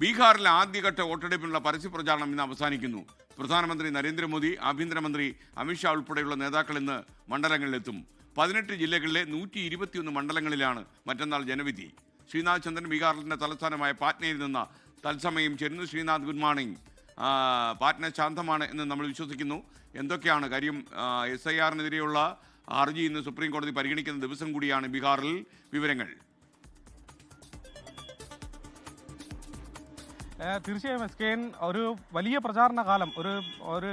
ബീഹാറിലെ ആദ്യഘട്ട വോട്ടെടുപ്പിനുള്ള പരസ്യപ്രചാരണം ഇന്ന് അവസാനിക്കുന്നു. പ്രധാനമന്ത്രി നരേന്ദ്രമോദി ആഭ്യന്തരമന്ത്രി അമിത്ഷാ ഉൾപ്പെടെയുള്ള നേതാക്കൾ ഇന്ന് മണ്ഡലങ്ങളിലെത്തും. പതിനെട്ട് ജില്ലകളിലെ നൂറ്റി ഇരുപത്തിയൊന്ന് മണ്ഡലങ്ങളിലാണ് മറ്റന്നാൾ ജനവിധി. ശ്രീനാഥ് ചന്ദ്രൻ ബീഹാറിന്റെ തലസ്ഥാനമായ പാറ്റ്നയിൽ നിന്ന് തത്സമയം ചേരുന്നു ശ്രീനാഥ് ഗുഡ് മോർണിംഗ്. പാറ്റ്ന ശാന്തമാണ് എന്ന് നമ്മൾ വിശ്വസിക്കുന്നു. എന്തൊക്കെയാണ് കാര്യം? എസ് ഐ ആറിനെതിരെയുള്ള ഹർജി ഇന്ന് സുപ്രീം കോടതി പരിഗണിക്കുന്ന ദിവസം കൂടിയാണ് ബീഹാറിൽ വിവരങ്ങൾ. തീർച്ചയായും എസ് കെ എൻ ഒരു വലിയ പ്രചാരണ കാലം ഒരു ഒരു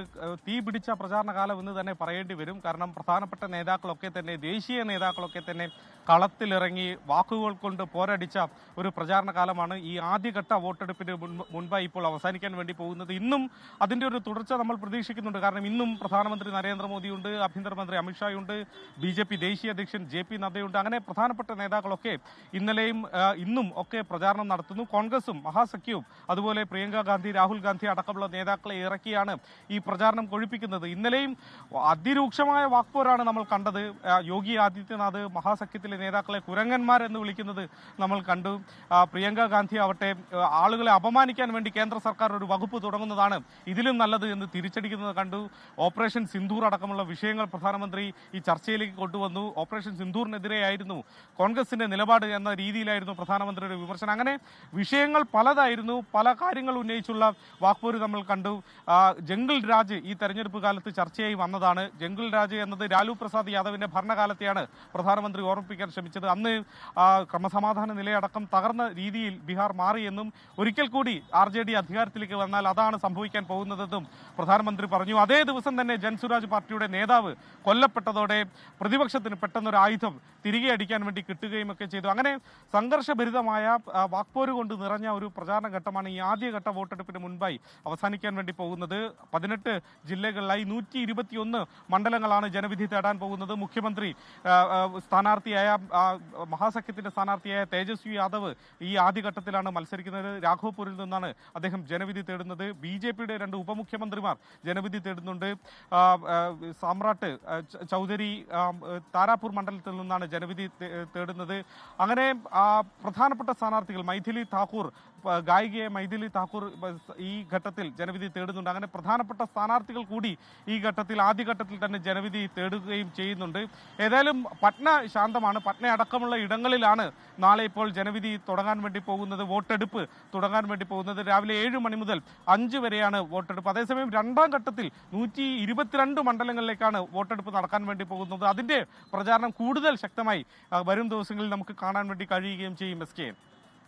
തീ പിടിച്ച പ്രചാരണ കാലം എന്ന് തന്നെ പറയേണ്ടി വരും. കാരണം പ്രധാനപ്പെട്ട നേതാക്കളൊക്കെ തന്നെ ദേശീയ നേതാക്കളൊക്കെ തന്നെ കളത്തിലിറങ്ങി വാക്കുകൾ കൊണ്ട് പോരടിച്ച ഒരു പ്രചാരണ കാലമാണ് ഈ ആദ്യഘട്ട വോട്ടെടുപ്പിന് മുൻപ് മുൻപായി ഇപ്പോൾ അവസാനിക്കാൻ വേണ്ടി പോകുന്നത്. ഇന്നും അതിന്റെ ഒരു തുടർച്ച നമ്മൾ പ്രതീക്ഷിക്കുന്നുണ്ട്. കാരണം ഇന്നും പ്രധാനമന്ത്രി നരേന്ദ്രമോദിയുണ്ട് ആഭ്യന്തരമന്ത്രി അമിത്ഷായുണ്ട് ബി ജെ പി ദേശീയ അധ്യക്ഷൻ ജെ പി നദ്ദയുണ്ട്. അങ്ങനെ പ്രധാനപ്പെട്ട നേതാക്കളൊക്കെ ഇന്നലെയും ഇന്നും ഒക്കെ പ്രചാരണം നടത്തുന്നു. കോൺഗ്രസും മഹാസഖ്യവും അതുപോലെ പ്രിയങ്ക ഗാന്ധി രാഹുൽ ഗാന്ധി അടക്കമുള്ള നേതാക്കളെ ഇറക്കിയാണ് ഈ പ്രചാരണം കൊഴിപ്പിക്കുന്നത്. ഇന്നലെയും അതിരൂക്ഷമായ വാക്പോരാണ് നമ്മൾ കണ്ടത്. യോഗി ആദിത്യനാഥ് മഹാസഖ്യത്തിലെ നേതാക്കളെ കുരങ്ങന്മാർ എന്ന് വിളിക്കുന്നത് നമ്മൾ കണ്ടു. പ്രിയങ്ക ഗാന്ധി ആവട്ടെ ആളുകളെ അപമാനിക്കാൻ വേണ്ടി കേന്ദ്ര സർക്കാർ ഒരു വകുപ്പ് തുടങ്ങുന്നതാണ് ഇതിലും നല്ലത് എന്ന് തിരിച്ചടിക്കുന്നത് കണ്ടു. ഓപ്പറേഷൻ സിന്ധൂർ അടക്കമുള്ള വിഷയങ്ങൾ പ്രധാനമന്ത്രി ഈ ചർച്ചയിലേക്ക് കൊണ്ടുവന്നു. ഓപ്പറേഷൻ സിന്ധൂറിനെതിരെയായിരുന്നു കോൺഗ്രസിന്റെ നിലപാട് എന്ന രീതിയിലായിരുന്നു പ്രധാനമന്ത്രിയുടെ വിമർശനം. അങ്ങനെ വിഷയങ്ങൾ പലതായിരുന്നു. പല കാര്യങ്ങൾ ഉന്നയിച്ചുള്ള വാക്പോര് നമ്മൾ കണ്ടു. ജംഗിൾ രാജ് ഈ തെരഞ്ഞെടുപ്പ് കാലത്ത് ചർച്ചയായി വന്നതാണ്. ജംഗിൾ രാജ് എന്നത് ലാലു പ്രസാദ് യാദവിന്റെ ഭരണകാലത്തെയാണ് പ്രധാനമന്ത്രി ഓർമ്മിപ്പിക്കാൻ ശ്രമിച്ചത്. അന്ന് ക്രമസമാധാന നിലയടക്കം തകർന്ന രീതിയിൽ ബീഹാർ മാറിയെന്നും ഒരിക്കൽ കൂടി ആർ ജെ ഡി അധികാരത്തിലേക്ക് വന്നാൽ അതാണ് സംഭവിക്കാൻ പോകുന്നതെന്നും പ്രധാനമന്ത്രി പറഞ്ഞു. അതേ ദിവസം തന്നെ ജൻസുരാജ് പാർട്ടിയുടെ നേതാവ് കൊല്ലപ്പെട്ടതോടെ പ്രതിപക്ഷത്തിന് പെട്ടെന്നൊരു ആയുധം തിരികെ അടിക്കാൻ വേണ്ടി കിട്ടുകയും ഒക്കെ ചെയ്തു. അങ്ങനെ സംഘർഷഭരിതമായ വാക്പോര് കൊണ്ട് നിറഞ്ഞ ഒരു പ്രചാരണ ഘട്ടമാണ് ഈ ആദ്യഘട്ട വോട്ടെടുപ്പിന് മുൻപായി അവസാനിക്കാൻ വേണ്ടി പോകുന്നത് പതിനെട്ട് ജില്ലകളിലായി നൂറ്റി ഇരുപത്തിയൊന്ന് മണ്ഡലങ്ങളാണ് ജനവിധി തേടാൻ പോകുന്നത്. മുഖ്യമന്ത്രി സ്ഥാനാർത്ഥിയായ മഹാസഖ്യത്തിന്റെ സ്ഥാനാർത്ഥിയായ തേജസ്വി യാദവ് ഈ ആദ്യഘട്ടത്തിലാണ് മത്സരിക്കുന്നത്. രാഘവപൂരിൽ നിന്നാണ് അദ്ദേഹം ജനവിധി തേടുന്നത്. ബി ജെ പിയുടെ രണ്ട് ഉപമുഖ്യമന്ത്രിമാർ ജനവിധി തേടുന്നുണ്ട്. സാമ്രാട്ട് ചൗധരി താരാപൂർ മണ്ഡലത്തിൽ നിന്നാണ് ജനവിധി തേടുന്നത്. അങ്ങനെ പ്രധാനപ്പെട്ട സ്ഥാനാർത്ഥികൾ മൈഥിലി താക്കൂർ ഗായികയെ ഗായികയെ മൈഥിലി താക്കൂർ ഈ ഘട്ടത്തിൽ ജനവിധി തേടുന്നുണ്ട്. അങ്ങനെ പ്രധാനപ്പെട്ട സ്ഥാനാർത്ഥികൾ കൂടി ഈ ഘട്ടത്തിൽ ആദ്യഘട്ടത്തിൽ തന്നെ ജനവിധി തേടുകയും ചെയ്യുന്നുണ്ട്. ഏതായാലും പട്ന ശാന്തമാണ്. പട്ന അടക്കമുള്ള ഇടങ്ങളിലാണ് നാളെ ഇപ്പോൾ ജനവിധി തുടങ്ങാൻ വേണ്ടി പോകുന്നത് വോട്ടെടുപ്പ് തുടങ്ങാൻ വേണ്ടി പോകുന്നത്. രാവിലെ ഏഴ് മണി മുതൽ അഞ്ച് വരെയാണ് വോട്ടെടുപ്പ്. അതേസമയം രണ്ടാം ഘട്ടത്തിൽ നൂറ്റി ഇരുപത്തിരണ്ട് മണ്ഡലങ്ങളിലേക്കാണ് വോട്ടെടുപ്പ് നടക്കാൻ വേണ്ടി പോകുന്നത്. അതിന്റെ പ്രചാരണം കൂടുതൽ ശക്തമായി വരും ദിവസങ്ങളിൽ നമുക്ക് കാണാൻ വേണ്ടി കഴിയുകയും ചെയ്യും എസ് കെ